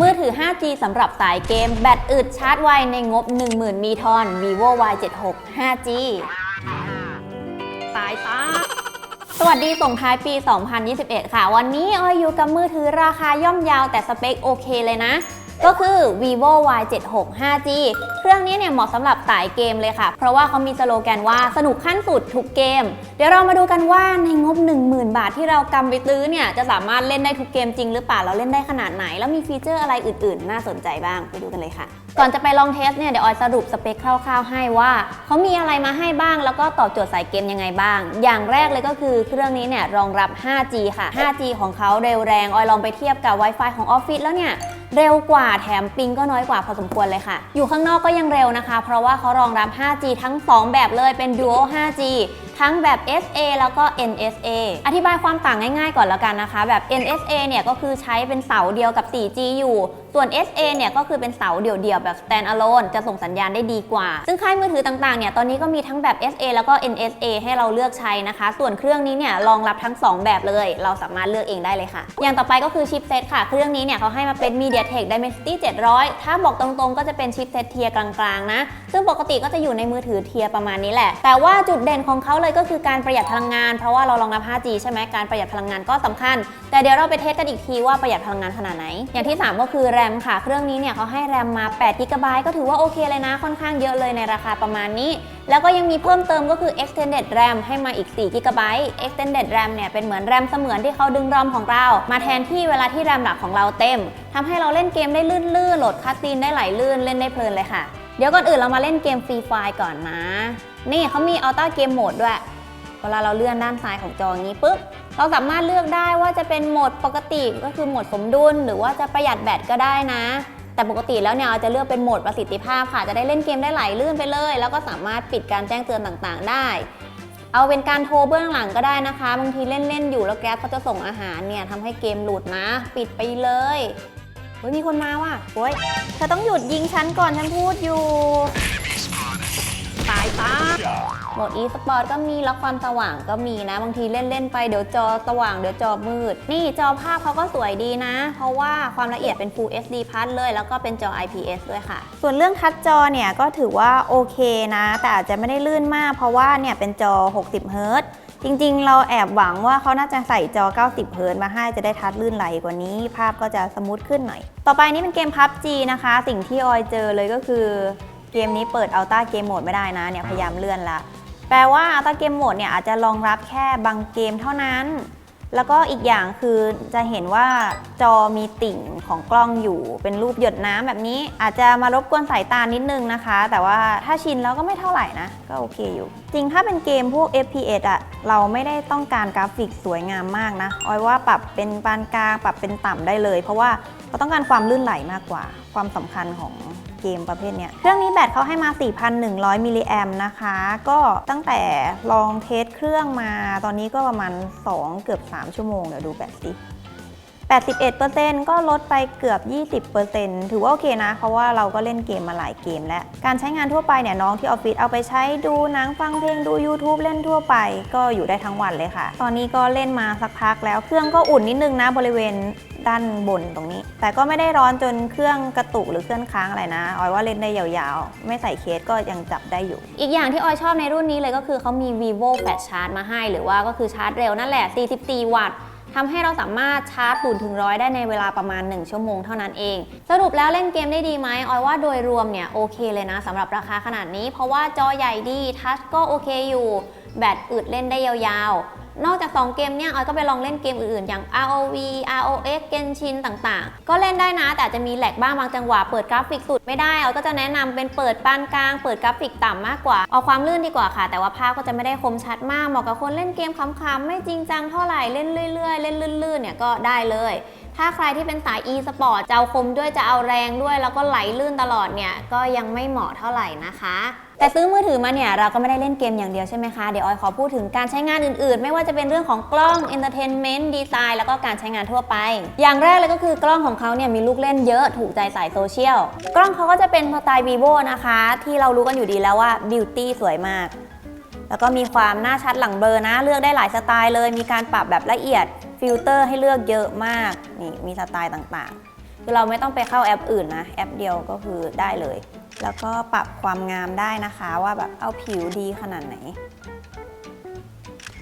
มือถือ 5G สำหรับสายเกม แบตอึดชาร์จไวในงบ 10,000 มีทอน vivo y76 5G สายตาสวัสดีส่งท้ายปี 2021 ค่ะ วันนี้ออยอยู่กับมือถือราคาย่อมยาวแต่สเปคโอเคเลยนะ ก็คือ vivo y76 5G เครื่องนี้เนี่ยเหมาะสำหรับสายเกมเลยค่ะ เพราะว่าเขามีสโลแกนว่าสนุกขั้นสุดทุกเกม เดี๋ยวเรามาดูกันว่าในงบ 10,000 บาทที่เรากำไปซื้อเนี่ยจะสามารถเล่นได้ทุกเกมจริงหรือเปล่าเราเล่นได้ขนาดไหน แล้วมีฟีเจอร์อะไรอื่นๆ น่าสนใจบ้างไปดูกันเลยค่ะ ก่อนจะไปลองเทสเนี่ยเดี๋ยวออยสรุปสเปคคร่าวๆให้ว่าเขามีอะไรมาให้บ้าง แล้วก็ตอบโจทย์สายเกมยังไงบ้าง อย่างแรกเลยก็คือเครื่องนี้เนี่ยรองรับ 5G ค่ะ 5G ของเขาเร็วแรงออยลองไปเทียบกับ Wi-Fi ของออฟฟิศแล้วเนี่ย เร็วกว่าแถมปิงก็น้อยกว่าพอสมควรเลยค่ะ อยู่ข้างนอกก็ยังเร็วนะคะ เพราะว่าเขารองรับ 5G ทั้ง 2 แบบเลยเป็น Dual 5G ทั้งแบบ SA แล้วก็ NSA อธิบายความต่างง่ายๆก่อนแล้วกันนะคะ แบบ NSA เนี่ยก็คือใช้เป็นเสาเดียวกับ 4G อยู่ ส่วน SA เนี่ยก็คือเป็นเสาเดี่ยวๆแบบ stand alone จะส่งสัญญาณได้ดีกว่า ซึ่งค่ายมือถือต่างๆเนี่ยตอนนี้ก็มีทั้งแบบ SA แล้วก็ NSA ให้เราเลือกใช้นะคะ ส่วนเครื่องนี้เนี่ยรองรับทั้ง 2 แบบเลย เราสามารถเลือกเองได้เลยค่ะ อย่างต่อไปก็คือชิปเซตค่ะ เครื่องนี้เนี่ยเขาให้มาเป็น MediaTek Dimensity 700 ถ้าบอกตรงๆ ก็จะเป็นชิปเซตเทียกลางๆนะ ซึ่งปกติก็จะอยู่ในมือถือเทียประมาณนี้แหละ แต่ว่าจุดเด่นของเขาเลยก็คือการประหยัดพลังงาน เพราะว่าเรารองรับ 5G ใช่ไหมการประหยัดพลังงานก็สำคัญ แต่เดี๋ยวเราไปเทสกันอีกทีว่าประหยัดพลังงานขนาดไหน อย่างที่ 3 ก็คือแรมค่ะ เครื่องนี้เนี่ยเขาให้แรมมา8 g b ก็ถือว่าโอเคเลยนะ ค่อนข้างเยอะเลยในราคาประมาณนี้ แล้วก็ยังมีเพิ่มเติมก็คือ extended RAM ให้มาอีก4 g b extended RAM เนี่ยเป็นเหมือนแรมเสมือนที่เขาดึงรอมของเรา มาแทนที่เวลาที่แรมหลักของเราเต็มทำให้เราเล่นเกมได้ลื่นๆโหลดคัสซีนได้ไหลลื่นเล่นได้เพลินเลยค่ะเดี๋ยวก่อนอื่นเรามาเล่นเกมฟรีไฟก่อนนะ นี่เขามีอัลต้าเกมโหมดด้วย เวลาเราเลื่อนด้านซ้ายของจออย่างนี้ปุ๊บ เราสามารถเลือกได้ว่าจะเป็นโหมดปกติก็คือโหมดสมดุล หรือว่าจะประหยัดแบตก็ได้นะ แต่ปกติแล้วเนี่ยเราจะเลือกเป็นโหมดประสิทธิภาพค่ะ จะได้เล่นเกมได้ไหลลื่นไปเลย แล้วก็สามารถปิดการแจ้งเตือนต่างๆ ได้ เอาเป็นการโทรเบื้องหลังก็ได้นะคะ บางทีเล่นๆอยู่แล้วแก๊สเขาจะส่งอาหารเนี่ยทำให้เกมหลุดนะ ปิดไปเลยเฮ้ยมีคนมาว่ะโอ้ยเธอต้องหยุดยิงฉันก่อนฉันพูดอยู่ ตายตาโหมด e-sport ก็มีแล้วความสว่างก็มีนะ บางทีเล่นๆไปเดี๋ยวจอสว่างเดี๋ยวจอมืด นี่จอภาพเขาก็สวยดีนะ เพราะว่าความละเอียดเป็น Full HD Plus เลย แล้วก็เป็นจอ IPS ด้วยค่ะ ส่วนเรื่องทัชจอเนี่ยก็ถือว่าโอเคนะ แต่อาจจะไม่ได้ลื่นมาก เพราะว่าเนี่ยเป็นจอ 60 เฮิรตซ์จริงๆ เราแอบหวังว่าเขาน่าจะใส่จอ 90 เฮิรตซ์มาให้จะได้ทัชลื่นไหลกว่านี้ ภาพก็จะสมูทขึ้นหน่อย ต่อไปนี่เป็นเกม PUBG นะคะ สิ่งที่ออยเจอเลยก็คือ เกมนี้เปิด Ultra Game Mode ไม่ได้นะเนี่ยพยายามเลื่อนละ แปลว่า Ultra Game Mode เนี่ยอาจจะรองรับแค่บางเกมเท่านั้น แล้วก็อีกอย่างคือจะเห็นว่าจอมีติ่งของกล้องอยู่เป็นรูปหยดน้ำแบบนี้อาจจะมารบกวนสายตานิดนึงนะคะ แต่ว่าถ้าชินแล้วก็ไม่เท่าไหร่นะ ก็โอเคอยู่ จริงถ้าเป็นเกมพวก FPS อะเราไม่ได้ต้องการกราฟิกสวยงามมากนะออยว่าปรับเป็นปานกลางปรับเป็นต่ำได้เลย เพราะว่า เราต้องการความลื่นไหลมากกว่า ความสำคัญของเกมประเภทเนี้ยเครื่องนี้แบตเขาให้มา 4,100 มิลลิแอมนะคะ ก็ตั้งแต่ลองเทสเครื่องมาตอนนี้ก็ประมาณ 2 เกือบ 3 ชั่วโมง เดี๋ยวดูแบตสิ 81%ก็ลดไปเกือบ 20%ถือว่าโอเคนะ เพราะว่าเราก็เล่นเกมมาหลายเกมแล้ว การใช้งานทั่วไปเนี่ยน้องที่ออฟฟิศเอาไปใช้ดูหนังฟังเพลงดู YouTube เล่นทั่วไป ก็อยู่ได้ทั้งวันเลยค่ะ ตอนนี้ก็เล่นมาสักพักแล้วเครื่องก็อุ่นนิดนึงนะบริเวณด้านบนตรงนี้ แต่ก็ไม่ได้ร้อนจนเครื่องกระตุกหรือเครื่องค้างอะไรนะ ออยว่าเล่นได้ยาวๆ ไม่ใส่เคสก็ยังจับได้อยู่ อีกอย่างที่ออยชอบในรุ่นนี้เลยก็คือเขามี vivo fast charge มาให้ หรือว่าก็คือชาร์จเร็วนั่นแหละ 44 วัตต์ ทำให้เราสามารถชาร์จตูนถึงร้อยได้ในเวลาประมาณ 1 ชั่วโมงเท่านั้นเอง สรุปแล้วเล่นเกมได้ดีไหมออยว่าโดยรวมเนี่ยโอเคเลยนะสำหรับราคาขนาดนี้ เพราะว่าจอใหญ่ดีทัชก็โอเคอยู่ แบตอึดเล่นได้ยาวๆ นอกจาก 2 เกมเนี่ยออยก็ไป long เล่นเกมอื่นๆ อย่าง ROV ROX Genshin ต่างๆ ก็เล่นได้นะแต่จะมีแหลกบ้างบางจังหวะเปิดกราฟิกสุดไม่ได้ออยก็จะแนะนำเป็นเปิดปานกลาง เปิดกราฟิกต่ำมากกว่า เอาความลื่นดีกว่าค่ะ แต่ว่าภาพก็จะไม่ได้คมชัดมากเหมาะกับคนเล่นเกมขำๆไม่จริงจังเท่าไหร่เล่นเรื่อยๆ เล่นลื่นๆเนี่ยก็ได้เลย ถ้าใครที่เป็นสาย e-sport จะเอาคมด้วยจะเอาแรงด้วย แล้วก็ไหลลื่นตลอดเนี่ยก็ยังไม่เหมาะเท่าไหร่นะคะ แต่ซื้อมือถือมาเนี่ยเราก็ไม่ได้เล่นเกมอย่างเดียวใช่ไหมคะ เดี๋ยวออยขอพูดถึงการใช้งานอื่นๆ ไม่ว่าจะเป็นเรื่องของกล้อง entertainment ดีไซน์แล้วก็การใช้งานทั่วไป อย่างแรกเลยก็คือกล้องของเขาเนี่ยมีลูกเล่นเยอะถูกใจสายโซเชียล กล้องเขาก็จะเป็นสไตล์ vivo นะคะ ที่เรารู้กันอยู่ดีแล้วว่า beauty สวยมาก แล้วก็มีความหน้าชัดหลังเบลอนะ เลือกได้หลายสไตล์เลย มีการปรับแบบละเอียดฟิลเตอร์ให้เลือกเยอะมากนี่มีสไตล์ต่างๆคือเราไม่ต้องไปเข้าแอปอื่นนะแอปเดียวก็คือได้เลย แล้วก็ปรับความงามได้นะคะว่าแบบเอาผิวดีขนาดไหน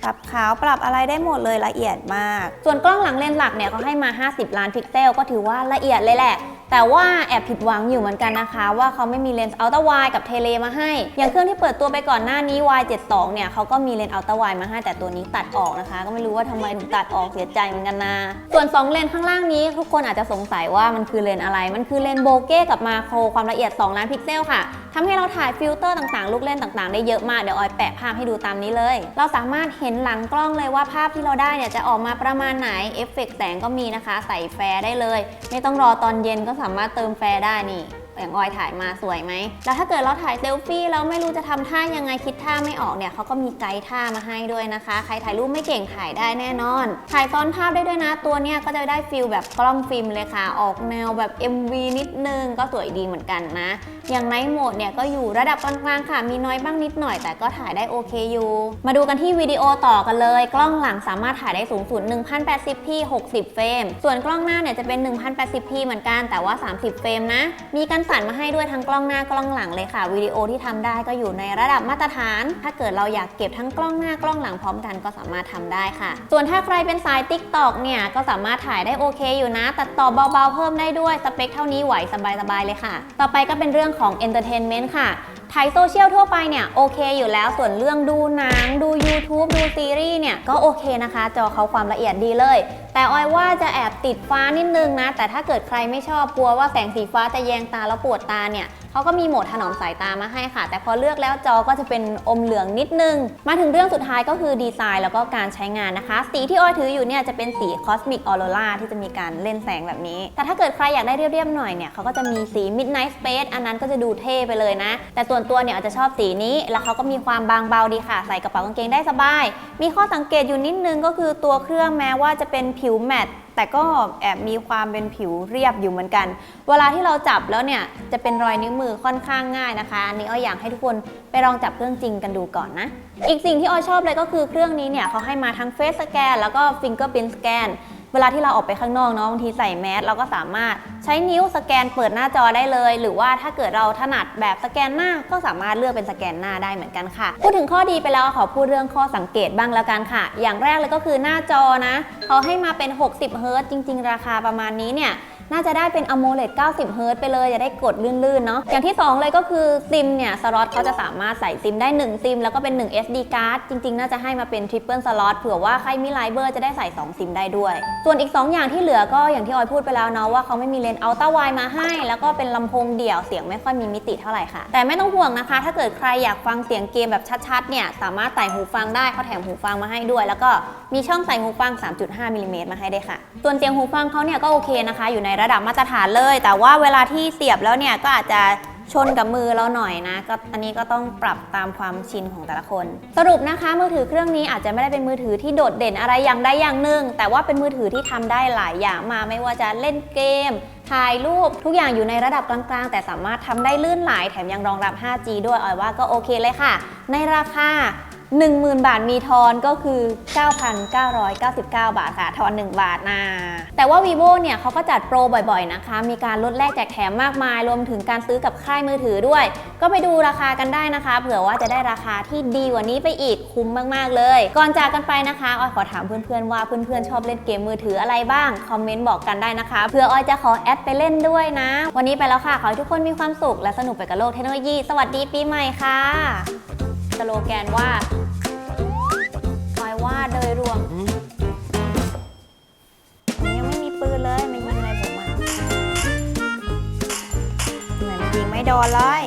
ปรับขาวปรับอะไรได้หมดเลยละเอียดมาก ส่วนกล้องหลังเลนส์หลักเนี่ยเขาให้มา 50 ล้านพิกเซลก็ถือว่าละเอียดเลยแหละ แต่ว่าแอบผิดหวังอยู่เหมือนกันนะคะ ว่าเขาไม่มีเลนส์อัลตร้าไวกับเทเลมาให้ อย่างเครื่องที่เปิดตัวไปก่อนหน้านี้ Y72 เนี่ยเขาก็มีเลนส์อัลตร้าไวมาให้แต่ตัวนี้ตัดออกนะคะ ก็ไม่รู้ว่าทำไมถึงตัดออกเสียใจเหมือนกันนะส่วน 2 เลนส์ข้างล่างนี้ทุกคนอาจจะสงสัยว่ามันคือเลนส์อะไร มันคือเลนส์โบเก้กับมาโครความละเอียด2ล้านพิกเซลค่ะ ทำให้เราถ่ายฟิลเตอร์ต่างๆ ลูกเล่นต่างๆ ได้เยอะมาก เดี๋ยวออยแปะภาพให้ดูตามนี้เลย เราสามารถเห็นหลังกล้องเลยว่าภาพที่เราได้เนี่ยจะออกมาประมาณไหน เอฟเฟกต์แสงก็มีนะคะ ใส่แฟร์ได้เลย ไม่ต้องรอตอนเย็นก็สามารถเติมแฟร์ได้นี่อย่างออยถ่ายมาสวยไหม แล้วถ้าเกิดเราถ่ายเซลฟี่แล้วไม่รู้จะทำท่ายังไงคิดท่าไม่ออกเนี่ยเขาก็มีไกด์ท่ามาให้ด้วยนะคะ ใครถ่ายรูปไม่เก่งถ่ายได้แน่นอน ถ่ายซ้อนภาพได้ด้วยนะ ตัวเนี้ยก็จะได้ฟิลแบบกล้องฟิล์มเลยค่ะ ออกแนวแบบ MV นิดนึงก็สวยดีเหมือนกันนะอย่างไนท์โหมดเนี่ยก็อยู่ระดับกลางๆค่ะ มีน้อยบ้างนิดหน่อย แต่ก็ถ่ายได้โอเคอยู่ มาดูกันที่วิดีโอต่อกันเลย กล้องหลังสามารถถ่ายได้สูงสุด 1080p 60 เฟรม ส่วนกล้องหน้าเนี่ยจะเป็น 1080p เหมือนกัน แต่ว่า 30 เฟรมนะ มีการสั่นมาให้ด้วยทั้งกล้องหน้ากล้องหลังเลยค่ะ วิดีโอที่ทำได้ก็อยู่ในระดับมาตรฐาน ถ้าเกิดเราอยากเก็บทั้งกล้องหน้ากล้องหลังพร้อมกันก็สามารถทำได้ค่ะ ส่วนถ้าใครเป็นสาย TikTok เนี่ยก็สามารถถ่ายได้โอเคอยู่นะ ตัดต่อเบาๆเพิ่มได้ด้วย สเปคเท่านี้ไหวสบายๆเลยค่ะ ต่อไปก็เป็นเรื่องของ Entertainment ค่ะ ถ่ายโซเชียลทั่วไปเนี่ยโอเคอยู่แล้วส่วนเรื่องดูหนังดู YouTube ดูซีรีส์เนี่ยก็โอเคนะคะ จอเขาความละเอียดดีเลย แต่ออยว่าจะแอบติดฟ้านิดนึงนะ แต่ถ้าเกิดใครไม่ชอบกลัวว่าแสงสีฟ้าจะแยงตาแล้วปวดตาเนี่ยเขาก็มีโหมดถนอมสายตามาให้ค่ะ แต่พอเลือกแล้วจอก็จะเป็นอมเหลืองนิดนึง มาถึงเรื่องสุดท้ายก็คือดีไซน์แล้วก็การใช้งานนะคะ สีที่ออยถืออยู่เนี่ยจะเป็นสี Cosmic Aurora ที่จะมีการเล่นแสงแบบนี้ แต่ถ้าเกิดใครอยากได้เรียบๆหน่อยเนี่ยเขาก็จะมีสี Midnight Space อันนั้นก็จะดูเท่ไปเลยนะ แต่ส่วนตัวเนี่ยอาจจะชอบสีนี้ แล้วเขาก็มีความบางเบาดีค่ะ ใส่กระเป๋ากางเกงได้สบาย มีข้อสังเกตอยู่นิดนึงก็คือตัวเครื่องแม้ว่าจะเป็นผิวแมตต์แต่ก็แอบมีความเป็นผิวเรียบอยู่เหมือนกัน เวลาที่เราจับแล้วเนี่ยจะเป็นรอยนิ้วมือค่อนข้างง่ายนะคะ อันนี้อ้อยอยากให้ทุกคนไปลองจับเครื่องจริงกันดูก่อนนะ อีกสิ่งที่อ้อยชอบเลยก็คือเครื่องนี้เนี่ยเขาให้มาทั้ง Face Scan แล้วก็ Fingerprint Scan เเวลาที่เราออกไปข้างนอกเนาะบางทีใส่แมสเราก็สามารถใช้นิ้วสแกนเปิดหน้าจอได้เลย หรือว่าถ้าเกิดเราถนัดแบบสแกนหน้าก็สามารถเลือกเป็นสแกนหน้าได้เหมือนกันค่ะ พูดถึงข้อดีไปแล้วขอพูดเรื่องข้อสังเกตบ้างแล้วกันค่ะ อย่างแรกเลยก็คือหน้าจอนะเขาให้มาเป็น 60 เฮิรต์จริง ๆ ราคาประมาณนี้เนี่ย น่าจะได้เป็น AMOLED 90เฮิรต์ไปเลยจะได้กดลื่นๆเนาะอย่างที่ 2 เลยก็คือซิมเนี่ยสล็อตเขาจะสามารถใส่ซิมได้ 1 ซิม แล้วก็เป็น 1 SD card จริง ๆ น่าจะให้มาเป็น Triple Slot เผื่อว่าใครมีไลเบอร์จะได้ใส่ 2 ซิมได้ด้วย ส่วนอีก 2 อย่างที่เหลือก็อย่างที่ออยพูดไปแล้วเนาะว่าเขาไม่มีเลนส์อัลตร้าไวมาให้ แล้วก็เป็นลำโพงเดี่ยวเสียงไม่ค่อยมีมิติเท่าไหร่ค่ะแต่ไม่ต้องห่วงนะคะ ถ้าเกิดใครอยากฟังเสียงเกมแบบชัดๆเนี่ยสามารถใส่หูฟังได้เขาแถมหูฟังมาให้ด้วย แล้วก็มีช่องใส่หูฟัง 3.5มิลลิเมตรมาให้ด้ค่ะ ส่วนเสียงหูฟังเขาเนี่ยก็โอเคนะคะอยู่ในระดับมาตรฐานเลย แต่ว่าเวลาที่เสียบแล้วเนี่ยก็อาจจะชนกับมือเราหน่อยนะก็อันนี้ก็ต้องปรับตามความชินของแต่ละคน สรุปนะคะ มือถือเครื่องนี้อาจจะไม่ได้เป็นมือถือที่โดดเด่นอะไรอย่างใดอย่างหนึ่ง แต่ว่าเป็นมือถือที่ทำได้หลายอย่างมาไม่ว่าจะเล่นเกม ถ่ายรูปทุกอย่างอยู่ในระดับกลางๆ แต่สามารถทำได้ลื่นไหลแถมยังรองรับ 5G ด้วยออยว่าก็โอเคเลยค่ะ ในราคา 10,000 บาทมีทอนก็คือ 9,999 บาทค่ะ ทอน 1 บาทนะ แต่ว่า vivo เนี่ยเขาก็จัดโปรบ่อยๆนะคะ มีการลดแลกแจกแถมมากมาย รวมถึงการซื้อกับค่ายมือถือด้วย ก็ไปดูราคากันได้นะคะ เผื่อว่าจะได้ราคาที่ดีกว่านี้ไปอีกคุ้มมากๆเลย ก่อนจากกันไปนะคะออยขอถามเพื่อนๆว่าเพื่อนๆชอบเล่นเกมมือถืออะไรบ้าง คอมเมนต์บอกกันได้นะคะ เผื่อออยจะขอแอดไปเล่นด้วยนะ วันนี้ไปแล้วค่ะ ขอให้ทุกคนมีความสุขและสนุกไปกับโลกเทคโนโลยี สวัสดีปีใหม่ค่ะสโลแกนว่า ว่าโดยรวมผมยังไม่มีปืนเลยมันยิงอะไรผมอะเหมือนยิงไม่โดนเลย